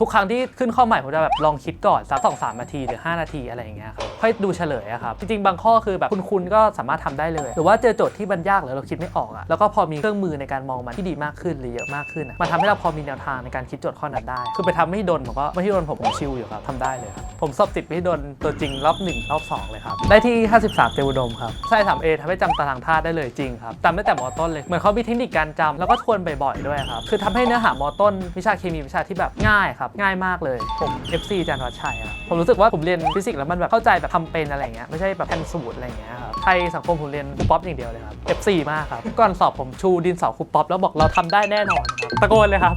ทุกครั้งที่ขึ้นข้อใหม่ผมจะแบบลองคิดก่อนสักสองสามนาทีหรือ 5 นาทีอะไรอย่างเงี้ยครับค่อยดูเฉลยอะครับจริงๆบางข้อคือแบบคุณคุณก็สามารถทำได้เลย หรือว่าเจอโจทย์ที่มันยากหรือเราคิดไม่ออกอะแล้วก็พอมีเครื่องมือในการมองมันที่ดีมากขึ้นหรือเยอะมากขึ้นอะมันทำให้เราพอมีแนวทางในการคิดโจทย์ข้อนั้นได้ คือไปทำไม่โดนผมก็ไม่ที่โดนผมผมชิลอยู่ครับทำได้เลยครับผมสอบติดไม่โดนตัวจริงรอบหนึ่งรอบสองเลยครับได้ที่ 53เตวุดมครับใช่ 3A ทำให้จำตารางธาตุได้เลยจริงครับจำได้แต่มอต้นเลยเหมือนเขามีเทคนิคการจำแล้วก็ทวนบ่อยๆด้วยครับคือทำให้เนื้อหามอต้นวิชาเคมีวิชาที่แบบง่ายครับง่ายมากเลยผม FC อาจารย์วัชชัยครับผมรู้สึกว่าผมเรียนฟิสิกส์แล้วมันแบบเข้าใจแบบทำเป็นอะไรเงี้ยไม่ใช่แบบแทนสูตรอะไรเงี้ยครับไทยสังคมผมเรียนคูป๊อปอย่างเดียวเลยครับ FC มากครับก่อนสอบผมชูดินเสาคูป๊อปแล้วบอกเราทำได้แน่นอนครับตะโกนเลยครับ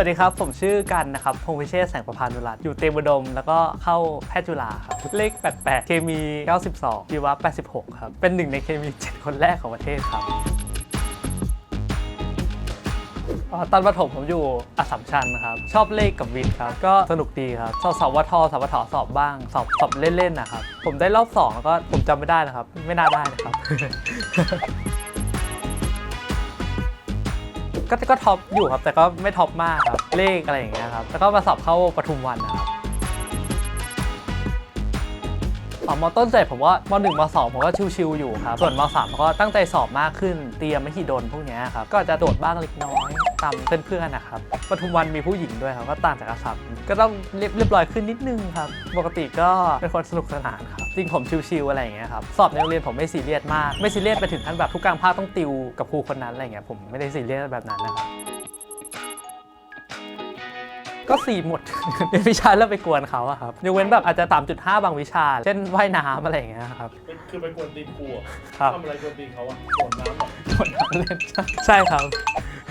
วัสดีครับ ผมชื่อกันนะครับพงษ์วิเชษแสงประพานุรัตน์อยู่เตรียมอุดม แล้วก็เข้าแพทย์จุฬาครับ เลข 88 เคมี 92ชีวะ 86 ครับ เป็นหนึ่งในเคมี 7 คนแรกของประเทศครับตอนประถมผมอยู่อสัมชัญครับ ชอบเลขกับวิทย์ครับ ก็สนุกดีครับ สอบสอบวทสอบวทสอบบ้าง สอบสอบเล่นๆนะครับ ผมได้รอบ 2 แล้วก็ผมจำไม่ได้นะครับ ไม่น่าได้นะครับ ก็ก็ท็อปอยู่ครับ แต่ก็ไม่ท็อปมากครับ เลขอะไรอย่างเงี้ยครับ แล้วก็มาสอบเข้าปทุมวันนะครับอ๋อมอต้นเสร็จผมว่ามหนึ่งมสองผมก็ชิวๆอยู่ครับ ส่วนมสามผมก็ตั้งใจสอบมากขึ้น เตรียมไม่ขีดนพวกเนี้ยครับ ก็จะโดดบ้างเล็กน้อย ตามเพื่อนๆนะครับปทุมวันมีผู้หญิงด้วยครับก็ต่างจากอาสัมก็ต้องเรียบเรียบร้อยขึ้นนิดนึงครับปกติก็เป็นคนสนุกสนานครับจริงผมชิวๆอะไรอย่างเงี้ยครับสอบในโรงเรียนผมไม่ซีเรียสมากไม่ซีเรียสไปถึงขั้นแบบทุกกลางภาคต้องติวกับครูคนนั้นอะไรเงี้ยผมไม่ได้ซีเรียสแบบนั้นนะครับก็สี่หมดในวิชาแล้วไปกวนเขาอะครับยกเว้นแบบอาจจะ 3.5 บางวิชา เช่นว่ายน้ำอะไรอย่างเงี้ยครับคือไปกวนตีนครูอะครับทำอะไรกวนตีนเขาอะโดดน้ำเหรอคนน้ำเล่นใช่ครับ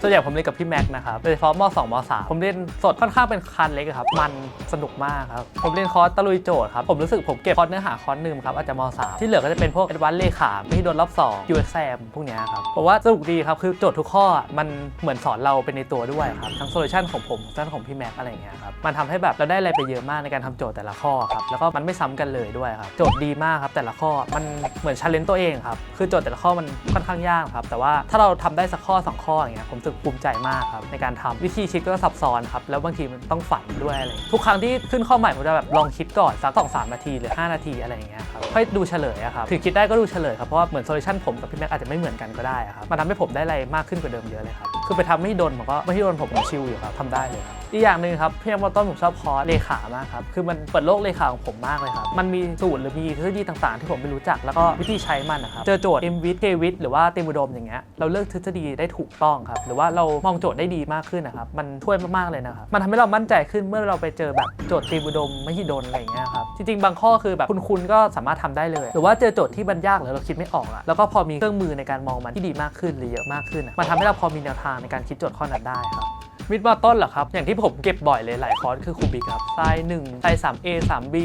ส่วนใหญ่ผมเรียนกับพี่แม็กนะครับโดยเฉพาะม 2 ม 3 ผมเรียนสดค่อนข้างเป็นคันเล็กครับ มันสนุกมากครับ ผมเรียนคอร์สตะลุยโจทย์ครับ ผมรู้สึกผมเก็บคอร์สเนื้อหาคอร์สหนึ่งครับ อาจจะม 3 ที่เหลือก็จะเป็นพวก a d v a n c e เลขาไม่โดนรอบ2 USM พวกนี้ครับผมว่าสนุกดีครับ คือโจทย์ทุกข้อมันเหมือนสอนเราเป็นในตัวด้วยครับ ทั้งโซลูชันของผมโซลูชันของพี่แม็กอะไรอย่างเงี้ยครับ มันทำให้แบบเราได้อะไรไปเยอะมากในการทำโจทย์แต่ละข้อครับ แล้วก็มันไม่ซ้ำกันเลยด้วยครับ โจทย์ดีมากครับแต่ละข้อ มันเหมือนชาเลนจ์ตัวเองครับ คือโจทย์แต่ละข้อมันค่อนข้างยากครับ แต่ว่าถ้าเราทำได้สักข้อสองข้ออย่างเงี้ยผมสึกภูมิใจมากครับในการทำวิธีคิดก็ซับซ้อนครับแล้วบางทีมันต้องฝันด้วยอะไรทุกครั้งที่ขึ้นข้อใหม่ผมจะแบบลองคิดก่อนสักสองสามนาทีหรือ 5 นาทีอะไรอย่างเงี้ยครับค่อยดูเฉลยอะครับถึงคิดได้ก็ดูเฉลยครับเพราะว่าเหมือนโซลูชันผมกับพี่แม็กอาจจะไม่เหมือนกันก็ได้อะครับมันทำให้ผมได้อะไรมากขึ้นกว่าเดิมเยอะเลยครับ คือไปทำไม่โดนผมก็ไม่ที่โดนผมผมชิลอยู่ครับทำได้เลยครับอีกอย่างหนึ่งครับพี่แอมมอต้นผมชอบคอร์สเลขามากครับคือมันเปิดโลกเลขาของผมมากเลยครับมันมีสูตรหรือมีทฤษฎีต่างๆ ที่ผมไม่รู้จักแล้วก็วิธีใช้มันนะครับเจอโจทย์ m w i t k w i t หรือว่าเต็มอุดมอย่างเงี้ยเราเลือกทฤษฎีได้ถูกต้องครับหรือว่าเรามองโจทย์ได้ดีมากขึ้นนะครับมันช่วยมากๆเลยนะครับมันทำให้เรามั่นใจขึ้นเมื่อเราไปเจอแบบโจทย์เต็มอุดมไม่หิดนอะไรเงี้ยครับจริงๆบางข้อคือแบบคุณคุณก็สามารถทำได้เลย หรือว่าเจอโจทย์ที่มันยากหรือเราคิดไม่ออกอะแล้วก็พอมีเครื่องมือในการมองมันที่ดีมากขึ้นหรือเยอะมากขึ้น มันทำให้เราพอมีแนวทางในการคิดโจทย์ข้อนั้นได้ครับวิทย์มอต้นเหรอครับ อย่างที่ผมเก็บบ่อยเลยหลายคอร์สคือครูบิกครับไซน์1ไซน์ 3A 3B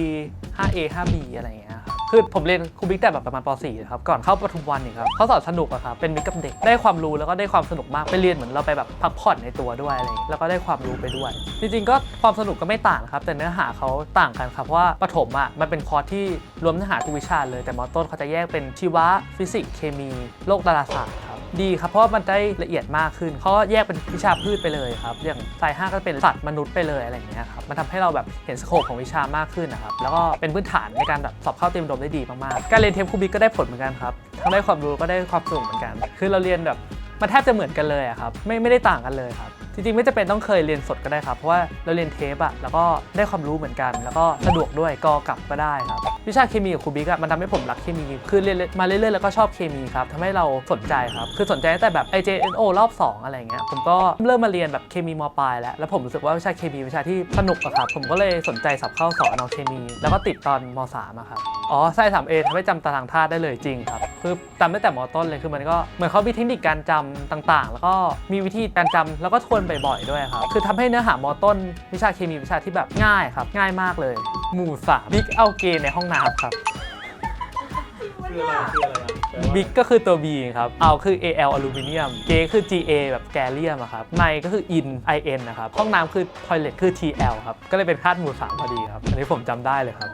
5A 5B อะไรอย่างเงี้ยครับคือผมเรียนครูบิกแต่แบบประมาณป .4 นะครับ ก่อนเข้าปทุมวันนี่ครับเขาสอนสนุกอะครับ เป็นมิตรกับเด็ก ได้ความรู้แล้วก็ได้ความสนุกมาก ไปเรียนเหมือนเราไปแบบพักผ่อนในตัวด้วยอะไรแล้วก็ได้ความรู้ไปด้วย จริงๆ ก็ความสนุกก็ไม่ต่างครับ แต่เนื้อหาเขาต่างกันครับ เพราะว่าปฐมอะมันเป็นคอร์สที่รวมเนื้อหาทุกวิชาเลย แต่มอต้นเขาจะแยกเป็นชีวะ ฟิสิกส์ เคมี โลกดาราศาสตร์ ดีครับ เพราะว่ามันได้ละเอียดมากขึ้นเขาแยกเป็นวิชาพืชไปเลยครับ อย่างสาย5ก็เป็นสัตว์มนุษย์ไปเลยอะไรอย่างเงี้ยครับ มันทำให้เราแบบเห็นสโคปของวิชามากขึ้นนะครับ แล้วก็เป็นพื้นฐานในการแบบสอบเข้าเตรียมดมได้ดีมากๆ การเรียนเทปคูบิกก็ได้ผลเหมือนกันครับ ทั้งได้ความรู้ก็ได้ความสนุกเหมือนกัน คือเราเรียนแบบมันแทบจะเหมือนกันเลยอะครับ ไม่ไม่ได้ต่างกันเลยครับ จริงๆ ไม่จะเป็นต้องเคยเรียนสดก็ได้ครับ เพราะว่าเราเรียนเทปอะแล้วก็ได้ความรู้เหมือนกัน แล้วก็สะดวกด้วยกอกลับก็ได้ครับ วิชาเคมีกับครูบิ๊กอะมันทำให้ผมรักเคมีคือเรียนมาเรื่อยๆแล้วก็ชอบเคมีครับทำให้เราสนใจครับคือสนใจตั้งแต่แบบ IJNO รอบ 2 อะไรเงี้ยผมก็เริ่มมาเรียนแบบเคมีมปลายแล้วแล้วผมรู้สึกว่าวิชาเคมีวิชาที่สนุกอะครับผมก็เลยสนใจสอบเข้าสอนเอาเคมี แล้วก็ติดตอนมสามอะครับอ๋อไส้ 3A ทำให้จำตารางธาตุได้เลยจริงครับคือจำตั้แต่มต้นเลยคือมันก็เหมือนเขามีเทคนิคการจำต่างๆ แล้วก็มีวิธีการจำแล้วก็ทวนบ่อยๆด้วยครับคือทำให้เนื้อหามต้น วิชาเคมีวิชาที่แบบง่ายครับ ง่ายมากเลย หมู่สามบิ๊กเอาเกในห้องน้ำครับคืออะไรคืออะไรอะแปลว่าบิ๊กก็คือตัว B ครับ เอาคือ AL อลูมิเนียม G คือ GA แบบแกเลียมอะครับในก็คือ in IN นะครับ ห้องน้ำคือ toilet คือ TL ครับ ก็เลยเป็นคาดหมู่สามพอดีครับ อันนี้ผมจำได้เลยครับ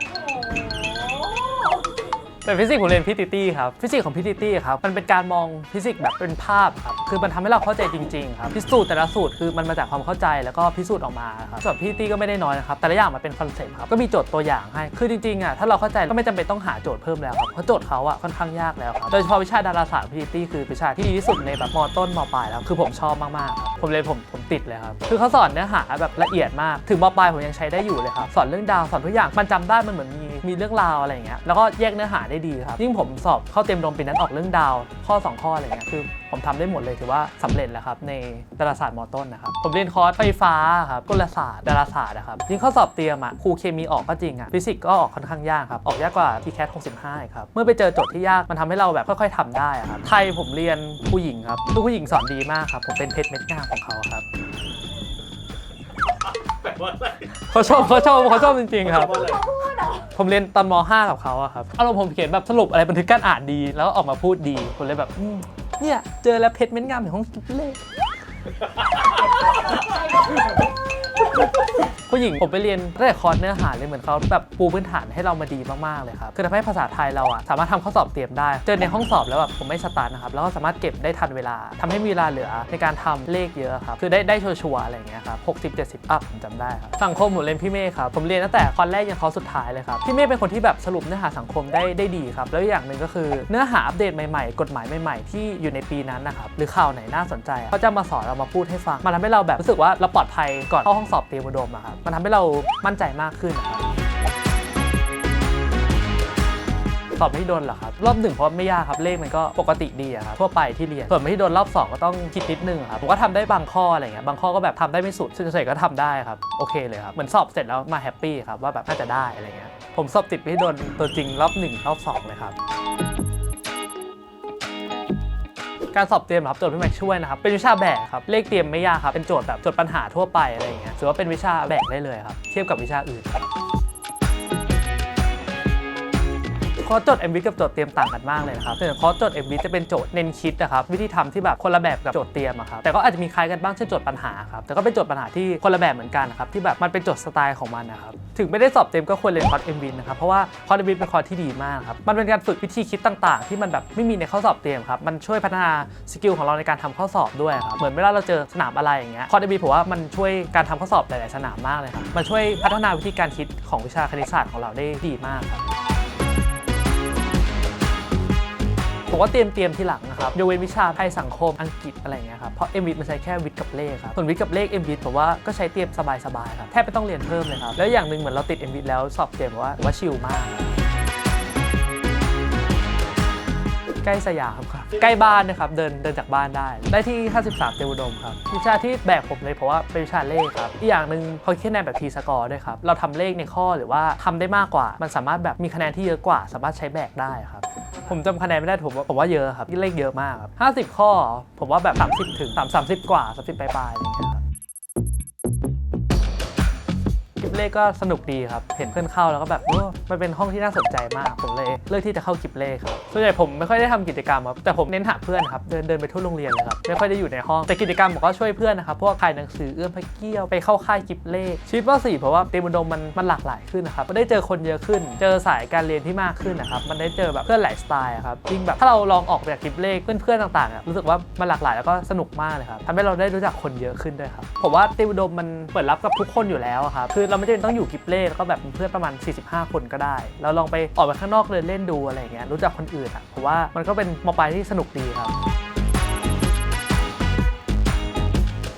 โอ้โหแต่ฟิสิกส์ผมเรียนพิติตี้ครับ ฟิสิกส์ของพิติตี้ครับ มันเป็นการมองฟิสิกส์แบบเป็นภาพครับ คือมันทำให้เราเข้าใจจริงๆครับ พิสูจน์แต่ละสูตรคือมันมาจากความเข้าใจแล้วก็พิสูจน์ออกมาครับส่วนพิติตี้ก็ไม่ได้น้อยนะครับ แต่ละอย่างมันเป็นคอนเซ็ปต์ครับ ก็มีโจทย์ตัวอย่างให้ คือจริงๆอะถ้าเราเข้าใจก็ไม่จำเป็นต้องหาโจทย์เพิ่มแล้วครับ เพราะโจทย์เขาอะค่อนข้างยากแล้วครับ โดยเฉพาะวิชาดาราศาสตร์พิติตี้คือวิชาที่ดีที่สุดในแบบมต้นมปลายแล้ว คือผมชอบมากๆครับผมเรียผมผม ติดเลยครับ คือเขาสอนเนื้อหาแบบละเอียดมาก ถึงมปลายผมยังใช้ได้อยู่เลยครับ สอนเรื่องดาว สอนทุกอย่าง มันจำได้มันเหมือนมีมีเรื่องราวอะไรอย่างเงี้ย แล้วก็แยกเนื้อหาได้ดีครับ ยิ่งผมสอบเข้าเต็มโดมปีนั้นออกเรื่องดาว ข้อ 2 ข้ออะไรเงี้ย คือผมทำได้หมดเลยถือว่าสำเร็จแล้วครับในดาราศาสตร์มต้นนะครับ ผมเรียนคอร์สไฟฟ้าครับ กลศาสตร์ ดาราศาสตร์นะครับ ยิ่งข้อสอบเตรียมอะ ครูเคมีออกก็จริงอะ ฟิสิกส์ก็ออกค่อนข้างยากครับ ออกยากกว่า TCAT 65ครับ เมื่อไปเจอโจทย์ที่ยาก มันทำให้เราแบบค่อย ๆทำได้ครับ ไทยผมเรียนผู้หญิงครับลูกผู้หญิงสอนดีมากครับ ผมเป็นเพชรเม็ดงามของเขาครับแปลว่าอะไรเขาชมเขาชมเขาชมจริงๆครับ แปลว่าอะไรผมเรียนตอนม .5 กับเขาอะครับอารมณ์ผมเขียนแบบสรุปอะไรบันทึกการอ่านดี แล้วก็ออกมาพูดดีผมเลยแบบอืมเนี่ยเจอแล้วเพชรเม้นงามในห้องคิดเลข ผู้หญิงผมไปเรียนตั้งแต่คอร์สเนื้อหาเลยเหมือนเขาแบบปูพื้นฐานให้เรามาดีมากๆเลยครับคือทำให้ภาษาไทยเราอะสามารถทำข้อสอบเตรียมได้ เจอในห้องสอบแล้วแบบผมไม่สตาร์ทนะครับแล้วก็สามารถเก็บได้ทันเวลาทำให้มีเวลาเหลือในการทำเลขเยอะครับคือได้ได้ชัวร์ๆอะไรเงี้ยครับ60 70อัพผมจำได้ครับสังคมผมเรียนพี่เมฆครับผมเรียนตั้งแต่คอร์สแรกยันคอร์สสุดท้ายเลยครับพี่เมฆเป็นคนที่แบบสรุปเนื้อหาสังคมได้ได้ดีครับแล้วอย่างหนึ่งก็คือเนื้อหาอัปเดตใหม่ๆ กฎหมายใหม่ ๆ ที่อยู่ในปีนั้นนะครับหรือข่าวไหนน่าสนใจเขาจะมาสอนเรามาพูดให้ฟังมันทำให้เราแบบรู้สึกว่าเราปลอดภัยก่อนเข้าห้องสอบเตรียมอุดมอะครับมันทำให้เรามั่นใจมากขึ้นนะครับสอบไม่โดนเหรอครับ รอบหนึ่งเพราะไม่ยากครับเลขมันก็ปกติดีอะครับทั่วไปที่เรียนส่วนไม่โดนรอบ 2 ก็ต้องคิดนิดนึงครับผมก็ทำได้บางข้ออะไรเงี้ยบางข้อก็แบบทำได้ไม่สุดเฉยๆก็ทำได้ครับโอเคเลยครับเหมือนสอบเสร็จแล้วมาแฮปปี้ครับว่าแบบน่าจะได้อะไรเงี้ยผมสอบติดไม่โดนตัวจริงรอบ1รอบ2เลยครับ การสอบเตรียมครับโจทย์พี่แม็กช่วยนะครับเป็นวิชาแบกครับเลขเตรียมไม่ยากครับเป็นโจทย์แบบโจทย์ปัญหาทั่วไปอะไรอย่างเงี้ยถือว่าเป็นวิชาแบกได้เลยครับเทียบกับวิชาอื่น คอร์สโจทย์ MV กับโจทย์เตรียมต่างกันมากเลยนะครับส่วนคอร์สโจทย์ MV จะเป็นโจทย์เน้นคิดนะครับวิธีทำที่แบบคนละแบบกับโจทย์เตรียมอะครับแต่ก็อาจจะมีคล้ายกันบ้างเช่นโจทย์ปัญหาครับแต่ก็เป็นโจทย์ปัญหาที่คนละแบบเหมือนกันนะครับที่แบบมันเป็นโจทย์สไตล์ของมันนะครับถึงไม่ได้สอบเต็มก็ควรเรียนคอร์ส MV นะครับเพราะว่าคอร์ส MV เป็นคอร์สที่ดีมากครับมันเป็นการฝึกวิธีคิดต่างๆ ที่มันแบบไม่มีในข้อสอบเตรียมครับมันช่วยพัฒนาสกิลของเราในการทำข้อสอบด้วยครับเหมือนเวลาเราเจอสนามอะไรอย่างเงี้ยคอร์ส MV ผมว่ามันช่วยการทำข้อสอบหลายๆสนามมากเลยครับมันช่วยพัฒนาวิธีการคิดของวิชาคณิตศาสตร์ของเราได้ดีมากครับ ผมว่าเตรียมเตรียมทีหลังนะครับยกเว้นวิชาไทยสังคมอังกฤษอะไรเงี้ยครับเพราะเอ็มวิดมันใช้แค่วิทย์กับเลขครับส่วนวิทย์กับเลขเอ t ผมว่าก็ใช้เตรียมสบายๆครับแทบไม่ต้องเรียนเพิ่มเลยครับแล้วอย่างหนึ่งเหมือนเราติดเอ็มวิดแล้วสอบเตรียมว่าว่าชิลมากครับใกล้สยามครับ ใกล้บ้านนะครับเดินเดินจากบ้านได้ ได้ที่ 53 เตวอุดมครับวิชาที่แบกผมเลยเพราะว่าเป็นวิชาเลขครับอีกอย่างหนึ่งเขาคิดคะแนนแบบทีสกอร์ด้วยครับเราทำเลขในข้อหรือว่าทำได้มากกว่า มันสามารถแบบมีคะแนนที่เยอะกว่า สามารถใช้แบกได้ครับผมจำคะแนนไม่ได้ผมว่าผมว่าเยอะครับเลขเยอะมากครับ50 ข้อ ผมว่าแบบ 30 ถึง 3 30 กว่า 30 ปลายๆอะไรอย่างเงี้ยครับคลิปเลขก็สนุกดีครับ เห็นเพื่อนเข้าแล้วก็แบบมันเป็นห้องที่น่าสนใจมากผมเลยเลือกที่จะเข้าคลิปเลขครับส่วนใหญ่ผมไม่ค่อยได้ทำกิจกรรมครับแต่ผมเน้นหาเพื่อนครับเดินเดินไปทั่วโรงเรียนเลยครับไม่ค่อยได้อยู่ในห้องแต่กิจกรรมผมก็ช่วยเพื่อนนะครับพวกขายหนังสือเอื้อมพระเกี้ยวไปเข้าค่ายคลิปเลขชีวิตว่าสี่เพราะว่าเตรียมอุดมมันมันหลากหลายขึ้นนะครับได้เจอคนเยอะขึ้น เจอสายการเรียนที่มากขึ้นนะครับมันได้เจอแบบเพื่อนหลายสไตล์อะครับยิ่งแบบถ้าเราลองออกแบบคลิปเลขเพื่อนๆต่างๆรู้สึกว่ามันหลากหลายแล้วก็สนุกมากเลยครับทำให้เราได้รู้จักคนเยอะขึ้นด้วยครับผมว่าเตมุดมมันเปิดรับกับทุกคนอยู่แล้วครับคือเราไม่จำเป็นต้องอยู่คลิปเลขแล้วก็แบบเพื่อนประมาณ 45 คนก็ได้ เราลองไปออกไปข้างนอกเดินเล่นดูอะไรเงี้ยรู้จักคนอื่นอะผมว่ามันก็เป็นมปลายที่สนุกดีครับ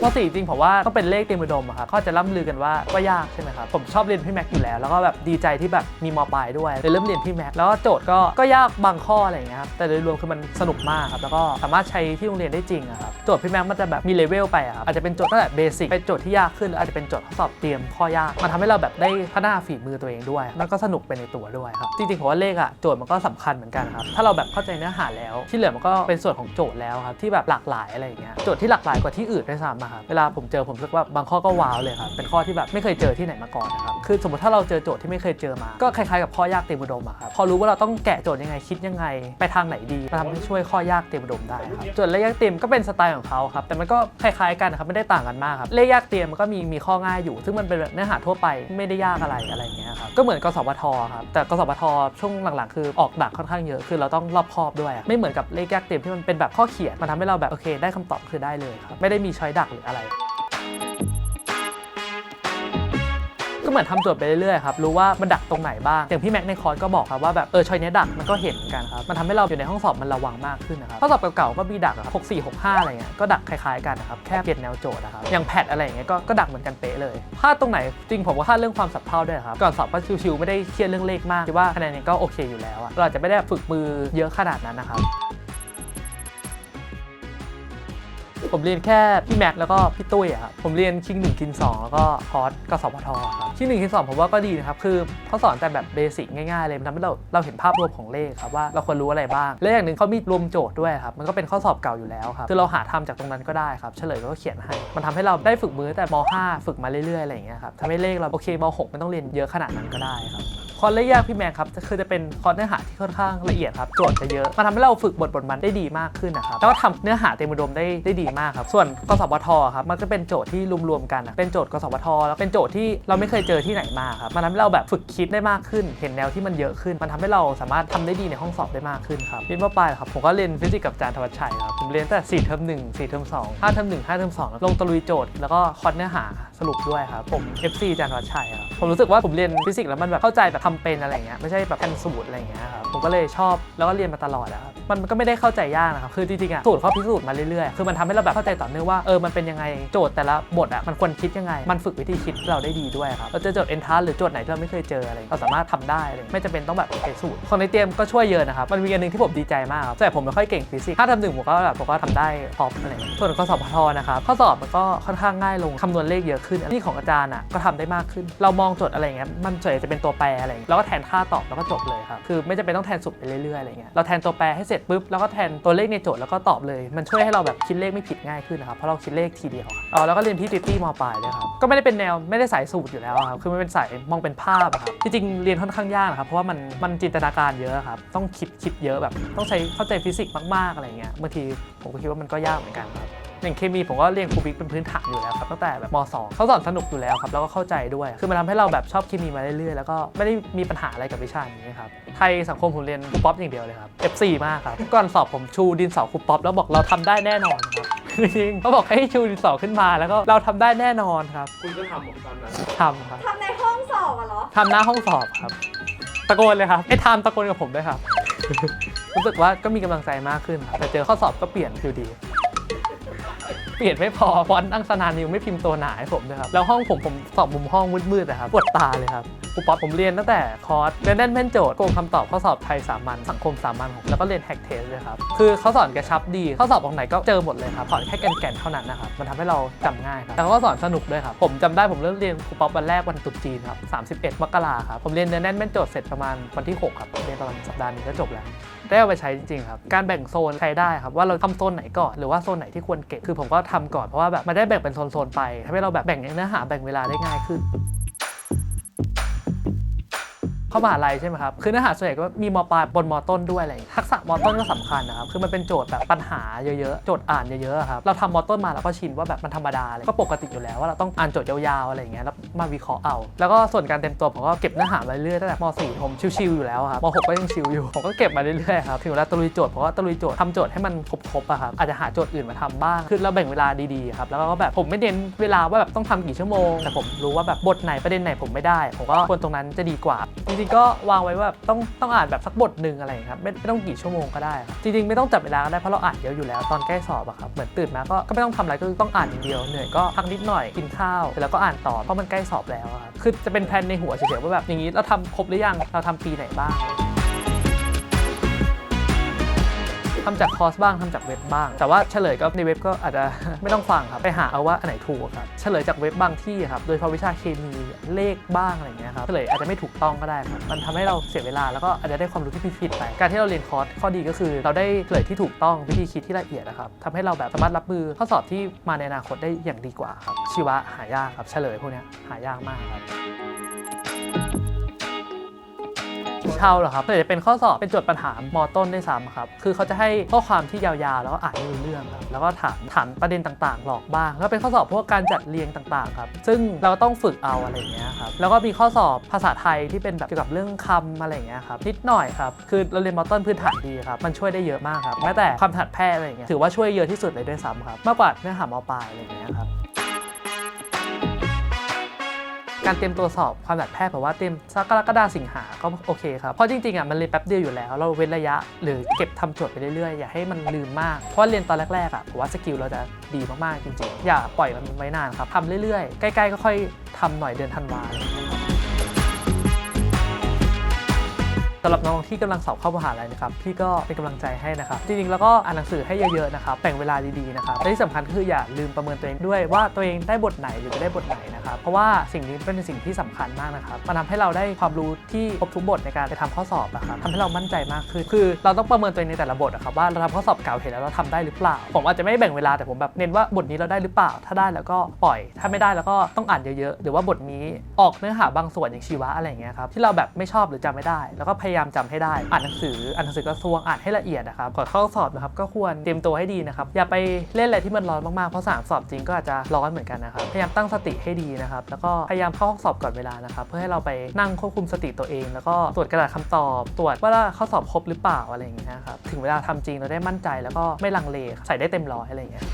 มสี่จริงผมว่าต้องเป็นเลขเตรียมอุดมอะครับเขาจะล่ำลือกันว่าว่ายากใช่ไหมครับผมชอบเรียนพี่แม็กอยู่แล้วแล้วก็แบบดีใจที่แบบมีมอปลายด้วยเลยเริ่มเรียนพี่แม็กแล้วก็โจทย์ก็ก็ยากบางข้ออะไรอย่างเงี้ยครับแต่โดยรวมคือมันสนุกมากครับแล้วก็สามารถใช้ที่โรงเรียนได้จริงอะครับโจทย์พี่แม็กมันจะแบบมีเลเวลไปอะครับอาจจะเป็นโจทย์ตั้งแต่เบสิกเป็นโจทย์ที่ยากขึ้นหรืออาจจะเป็นโจทย์ข้อสอบเตรียมข้อยากมันทำให้เราแบบได้พัฒนาฝีมือตัวเองด้วยแล้วก็สนุกไปในตัวด้วยครับจริงๆผมว่าเลขอะโจทย์มันก็สำคัญเหมือนกันครับถ้าเราแบบเข้าใจเนื้อหาแล้ว ที่เหลือมันก็เป็นส่วนของโจทย์แล้วครับที่แบบหลากหลายอะไรอย่างเงี้ยโจทย์ที่หลากหลายกว่าที่อื่นด้วยซ้ำครับเวลาผมเจอผมรู้สึกว่าบางข้อก็ว้าวเลยครับเป็นข้อที่แบบไม่เคยเจอที่ไหนมาก่อนนะครับคือสมมติถ้าเราเจอโจทย์ที่ไม่เคยเจอมา ก็คล้ายๆกับข้อยากเต็มอุดมอะครับพอรู้ว่าเราต้องแกะโจทย์ยังไงคิดยังไง ไปทางไหนดีมาทำให้ช่วยข้อยากเต็มอุดมได้ครับโจทย์เลขยากเต็มก็เป็นสไตล์ของเขาครับแต่มันก็คล้ายๆกันครับไม่ได้ต่างกันมากครับเลขยากเต็มมันก็มีมีข้อง่ายอยู่ ซึ่งมันเป็นเนื้อหาทั่วไปไม่ได้ยากอะไรอะไรอย่างเงี้ยครับก็เหมือนกสพทครับแต่กสพทช่วงหลังๆ คือออกดักค่อนข้างเยอะคือเราต้องรอบคอบด้วยไม่เหมือนกับเลขยากเต็มที่มันเป็นแบบข้อเขียนมันทำให้เราแบบโอเค ได้คำตอบคือได้เลยครับไม่ได้มีช้อยดักอะไร ก็เหมือนทำโจทย์ไปเรื่อยๆครับรู้ว่ามันดักตรงไหนบ้างอย่างพี่แม็กในคอร์สก็บอกครับว่าแบบเออชอยเนี้ยดักมันก็เห็นเหมือนกันครับมันทำให้เราอยู่ในห้องสอบมันระวังมากขึ้นนะครับข้อสอบเก่าๆก็มีดักอะครับ6 4 6 5อะไรเงี้ยก็ดักคล้ายๆกันนะครับแค่เปลี่ยนแนวโจทย์นะครับอย่างแพทอะไรอย่างเงี้ยก็ก็ดักเหมือนกันเป๊ะเลยพลาดตรงไหนจริงผมว่าพลาดเรื่องความสับเพร่าด้วยครับก่อนสอบก็ชิวๆไม่ได้เครียดเรื่องเลขมากคิดว่าคะแนนนี้ก็โอเคอยู่แล้วอะเราอาจจะไม่ได้ฝึกมือเยอะขนาดนั้นนะครับ ผมเรียนแค่พี่แม็กแล้วก็พี่ตุ้ยอะครับผมเรียนคิงหนึ่งคิงสองแล้วก็คอร์สกสพทครับคิงหนึ่งคิงสองผมว่าก็ดีนะครับคือเขาสอนแต่แบบเบสิกง่ายๆเลยมันทำให้เราเราเห็นภาพรวมของเลขครับว่าเราควรรู้อะไรบ้างและอย่างหนึ่งเขามีรวมโจทย์ด้วยครับมันก็เป็นข้อสอบเก่าอยู่แล้วครับคือเราหาทำจากตรงนั้นก็ได้ครับเฉลยก็เขียนให้ มันทำให้เราได้ฝึกมือแต่ม .5 ฝึกมาเรื่อยๆอะไรอย่างเงี้ยครับทำให้เลขเราโอเคม .6 ไม่ต้องเรียนเยอะขนาดนั้นก็ได้ครับคอร์สเลขยากพี่แมนครับคือจะเป็นคอร์สเนื้อหาที่ค่อนข้างละเอียดครับโจทย์จะเยอะมันทำให้เราฝึกบทบทมันได้ดีมากขึ้นนะครับแล้วก็ทำเนื้อหาเต็มอุดมได้ได้ดีมากครับ ส่วนกสพทครับมันจะเป็นโจทย์ที่รวมๆกันเป็นโจทย์กสพทแล้วเป็นโจทย์ที่เราไม่เคยเจอที่ไหนมาครับมันทำให้เราแบบฝึกคิดได้มากขึ้น เห็นแนวที่มันเยอะขึ้น มันทำให้เราสามารถทำได้ดีในห้องสอบได้มากขึ้นครับเรียนว่าปลายครับผมก็เรียนฟิสิกส์กับอาจารย์ธวัชชัยครับผมเรียนตั้งแต่4เทอม1 4เทอม2 5เทอม1 5เทอม2ลงตะลุยโจทย์แล้วก็คอร์สเนื้อหาสรุปด้วยครับผม FC อาจารย์ธวัชชัยครับผมรู้สึกว่าผมเรียนฟิสิกส์แล้วมันแบบเข้าใจแบบทำเป็นอะไรเงี้ยไม่ใช่แบบแทนสูตรอะไรเงี้ยครับผมก็เลยชอบแล้วก็เรียนมาตลอดครับมันก็ไม่ได้เข้าใจยากนะครับคือจริงๆอะสูตรเขาพิสูจน์มาเรื่อยๆคือมันทำให้เราแบบเข้าใจต่อเนื่องว่าเออมันเป็นยังไงโจทย์แต่ละบทอะมันควรคิดยังไง มันฝึกวิธีคิดเราได้ดีด้วยครับเราจอโจทย์เอนทานหรือโจทย์ไหนที่เราไม่เคยเจออะไรเราสามารถทำได้เลยไม่จำเป็นต้องแบบใช้สูตรคนในเตรียมก็ช่วยเยอะนะครับมันมีอันหนึงที่ผมดีใจมากครับแต่ผมไม่ค่อยเก่งฟิสิกส์ถ้าทำหนึ่งผมก็แบบผมก็ทำได้พอปอะไรอย่างเงี้ยส่วนข้อสอบพทนะครับข้อสอบมันก็ค่อนข้างง่ายลงคำนวณเลขเยอะขึ้นนนี้ของอาจารย์อะก็ทำได้มากขึ้น เรามองโจทย์อะไรอย่างเงี้ยมันส่วนใหญ่จะเป็นตัวแปรอะไรอย่างเงี้ยแล้วก็แทนค่าตอบแล้วก็จบเลยครับคือไม่จำเป็นต้องแทนสุดไปเรื่อยๆอะไรเงี้ยเราแทนตัวแปรให้เสร็จปุ๊บแล้วก็แทนตัวเลขในโจทย์แล้วก็ตอบเลย มันช่วยให้เราแบบคิดเลขไม่ผิดง่ายขึ้นนะครับเพราะเราคิดเลขทีเดียวอ๋อแล้วก็เรียนที่ติตี้มปลายด้วยครับก็ไม่ได้เป็นแนวไม่ได้สายสูตรอยู่แล้วครับคือมันเป็นสายมองเป็นภาพอะครับจริงๆเรียนค่อนข้างยากนะครับเพราะว่ามันมันจินตนาการเยอะครับต้องคิดคิดเยอะแบบต้องใช้เข้าใจฟิสิกส์มากๆอะไรเงี้ยบางทีผมก็คิดว่ามันก็ยากเหมือนกันครับอย่างเคมีผมก็เรียนครูบิ๊กเป็นพื้นฐานอยู่แล้วครับตั้งแต่แบบม .2 เขาสอนสนุกอยู่แล้วครับแล้วก็เข้าใจด้วย คือมันทำให้เราแบบชอบเคมีมาเรื่อยๆ แล้วก็ไม่ได้มีปัญหาอะไรกับวิชานี้ครับไทยสังคมผมเรียนครูป๊อปอย่างเดียวเลยครับ F4 มากครับก่อนสอบผมชูดินสอครูป๊อปแล้วบอกเราทำได้แน่นอนครับ จริงๆเขาบอกให้ชูดินสอขึ้นมาแล้วก็เราทำได้แน่นอนครับคุณก็ทำเหมือนกันนะทำครับทำในห้องสอบอะเหรอ ทำหน้าห้องสอบครับ ตะโกนเลยครับไอ้ไทม์ตะโกนกับผมด้วยครับ รู้สึกว่าก็มีกำลังใจมากขึ้นครับแต่เจอข้อสอบก็เปลี่ยนอยู่ดี เปลี่ยนไม่พอฟอนต์อังสนานิวไม่พิมพ์ตัวหนาให้ผมด้วยครับแล้วห้องผมผมสอบมุมห้องมืดๆนะครับปวดตาเลยครับครูป๊อปผมเรียนตั้งแต่คอร์สเรียนแน่นแม่นโจทย์โกงคำตอบข้อสอบไทยสามัญสังคมสามัญผมแล้วก็เรียนแฮกเทสเลยครับคือเขาสอนกระชับดีข้อสอบตรงไหนก็เจอหมดเลยครับสอนแค่แก่นๆเท่านั้นนะครับมันทำให้เราจำง่ายครับแล้วก็สอนสนุกด้วยครับผมจำได้ผมเริ่มเรียนครูป๊อปวันแรกวันตรุษจีนครับ31มกราครับผมเรียนเนื้อแน่นแม่นโจทย์เสร็จประมาณวันที่6ครับเรียนประมาณสัปดาห์นึงก็จบแล้ว ได้เอาไปใช้จริงๆครับการแบ่งโซนใช้ได้ครับว่าเราทำโซนไหนก่อนหรือว่าโซนไหนที่ควรเก็บคือผมก็ทำก่อนเพราะว่าแบบมันได้แบ่งเป็นโซนๆไปทำให้เราแบบแบ่งเนื้อหาแบ่งเวลาได้ง่ายขึ้น เข้ามหาลัยใช่ไหมครับ คือเนื้อหาส่วนใหญ่ก็มีมปลายบนมต้นด้วยอะไรอย่างเงี้ยทักษะมต้นก็สำคัญนะครับ คือมันเป็นโจทย์แบบปัญหาเยอะๆ โจทย์อ่านเยอะๆครับ เราทำมต้นมาเราก็ชินว่าแบบมันธรรมดาเลย ก็ปกติอยู่แล้วว่าเราต้องอ่านโจทย์ยาวๆอะไรอย่างเงี้ย แล้วมาวิเคราะห์เอา แล้วก็ส่วนการเต็มตัวผมก็เก็บเนื้อหามาเรื่อยตั้งแต่ม .4 ผมชิวๆอยู่แล้วครับม .6 ก็ยังชิวอยู่ ผมก็เก็บมาเรื่อยๆครับ ถึงเวลาตะลุยโจทย์ผมก็ตะลุยโจทย์ทำโจทย์ให้มันครบๆอะครับ อาจจะหาโจทย์อื่นมาทำบ้าง คือเราแบ่งเวลาดีๆครับ แล้วก็แบบผมไม่เน้นเวลาว่าแบบต้องทำกี่ชั่วโมง แต่ผมรู้ว่าแบบบทไหนประเด็นไหนผมไม่ได้ ผมก็ควรตรงนั้นจะดีกว่าจริงๆก็วางไว้ว่าต้องต้องอ่านแบบสักบทหนึ่งอะไรอย่างนี้ครับไม่ไม่ต้องกี่ชั่วโมงก็ได้ครับจริงๆไม่ต้องจับเวลาก็ได้เพราะเราอ่านเยอะอยู่แล้วตอนใกล้สอบอะครับเหมือนตื่นมาก็ก็ไม่ต้องทำอะไรก็คือต้องอ่านอย่างเดียวเหนื่อยก็พักนิดหน่อยกินข้าวเสร็จแล้วก็อ่านต่อเพราะมันใกล้สอบแล้วอะครับคือจะเป็นแผนในหัวเฉยๆว่าแบบอย่างนี้เราทำครบหรือยังเราทำปีไหนบ้าง ทำจากคอร์สบ้างทำจากเว็บบ้าง แต่ว่าเฉลยก็ในเว็บก็อาจจะไม่ต้องฟังครับไปหาเอาว่าอันไหนถูกครับเฉลยจากเว็บบางที่ครับโดยเฉพาะวิชาเคมีเลขบ้างอะไรเงี้ยครับเฉลยอาจจะไม่ถูกต้องก็ได้ครับมันทำให้เราเสียเวลาแล้วก็อาจจะได้ความรู้ที่ผิดๆไป การที่เราเรียนคอร์สข้อดีก็คือ เราได้เฉลยที่ถูกต้องวิธีคิดที่ละเอียดนะครับทำให้เราแบบสามารถรับมือข้อสอบที่มาในอนาคตได้อย่างดีกว่าครับชีวะหายากครับเฉลยพวกนี้หายากมากครับ เท่าเหรอครับส่วนใหญ่จะเป็นข้อสอบเป็นโจทย์ปัญหามอต้นได้วยซ้ำครับ คือเขาจะให้ข้อความที่ยาวๆ แล้วก็อ่านไม่รู้เรื่องครับแล้วก็ถามถามประเด็นต่างๆ หลอกบ้าง แล้วเป็นข้อสอบพวกการจัดเรียงต่างๆ ครับ ซึ่งเราก็ต้องฝึกเอาอะไรเงี้ยครับ แล้วก็มีข้อสอบภาษาไทยที่เป็นแบบเกี่ยวกับเรื่องคำอะไรเงี้ยครับ นิดหน่อยครับ คือเราเรียนมอต้นพื้นฐานดีครับ มันช่วยได้เยอะมากครับ แม้แต่ความถนัดแพทย์อะไรเงี้ย ถือว่าช่วยเยอะที่สุดเลยด้วยซ้ำครับ มากกว่าเนื้อหามอปลายอะไรเงี้ยครับ การเตรียมตัวสอบความแบบแพทย์ผมว่าเตรียมสักกรกฎาสิงหาก็โอเคครับ เพราะจริงๆอะมันเรียนแป๊บเดียวอยู่แล้ว เราเว้นระยะหรือเก็บทำโจทย์ไปเรื่อยๆ อย่าให้มันลืมมาก เพราะเรียนตอนแรกๆอะผมว่าสกิลเราจะดีมากๆจริงๆ อย่าปล่อยมันไว้นานครับทำเรื่อยๆ ใกล้ๆก็ค่อยทำหน่อยเดือนธันวาเงี้ย สำหรับน้องที่กำลังสอบเข้ามหาลัยนะครับพี่ก็เป็นกำลังใจให้นะครับจริงๆแล้วก็อ่านหนังสือให้เยอะๆนะครับแบ่งเวลาดีๆนะครับและที่สำคัญคืออย่าลืมประเมินตัวเองด้วยว่าตัวเองได้บทไหนหรือจะได้บทไหนนะครับเพราะว่าสิ่งนี้เป็นสิ่งที่สำคัญมากนะครับมันทำให้เราได้ความรู้ที่ครบทุกบทในการไปทำข้อสอบนะครับทำให้เรามั่นใจมากขึ้นคือ เราต้องประเมินตัวเองในแต่ละบทนะครับว่าเราทำข้อสอบเก่าเห็นแล้วเราทำได้หรือเปล่า ผมอาจจะไม่แบ่งเวลาแต่ผมแบบเน้นว่าบทนี้เราได้หรือเปล่า ถ้าได้แล้วก็ปล่อย ถ้าไม่ได้แล้วก็ต้องอ่านเยอะๆหรือว่าบทนี้ออกเนื้อหาบางส่วนอย่างชีวะอะไรอย่างเงี้ยครับที่เราแบบไม่ชอบหรือจำไม่ได้แล้วก็พยายามจำให้ได้ อ่านหนังสืออ่านหนังสือกระทรวงอ่านให้ละเอียดนะครับก่อนเข้าสอบนะครับก็ควรเตรียมตัวให้ดีนะครับอย่าไปเล่นอะไรที่มันร้อนมากๆเพราะสามสอบจริงก็อาจจะร้อนเหมือนกันนะครับพยายามตั้งสติให้ดีนะครับแล้วก็พยายามเข้าห้องสอบก่อนเวลานะครับเพื่อให้เราไปนั่งควบคุมสติตัวเอง แล้วก็ตรวจกระดาษคำตอบ ตรวจว่าข้อสอบครบหรือเปล่าอะไรอย่างเงี้ยครับถึงเวลาทำจริงเราได้มั่นใจแล้วก็ไม่ลังเลใส่ได้เต็มร้อยอะไรอย่างเงี้ย